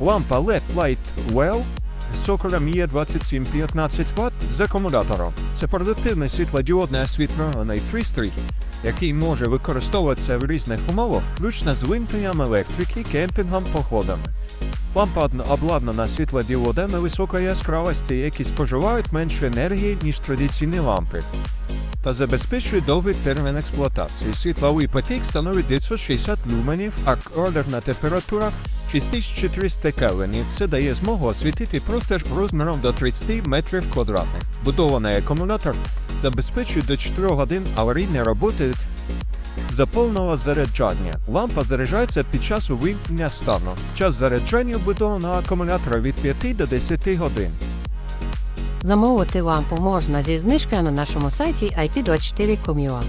Лампа LED Light Well цоколем є 2715 Вт з акумулятором. Це портативний світлодіодний освітлюваний пристрій, який може використовуватися в різних умовах, включно з вимкненням електрики, кемпінгом, походами. Лампа обладнана світлодіодами високої яскравості, які споживають менше енергії, ніж традиційні лампи, та забезпечує довгий термін експлуатації. Світловий потік становить 960 люменів, а колерна температура 6300 кельвінів. Це дає змогу освітити простір розміром до 30 метрів квадратних. Будований акумулятор забезпечує до 4 годин аварійної роботи за повного заряджання. Лампа заряджається під час увімкнення стану. Час заряджання вбудованого акумулятора від 5 до 10 годин. Замовити лампу можна зі знижкою на нашому сайті IP24.com.ua.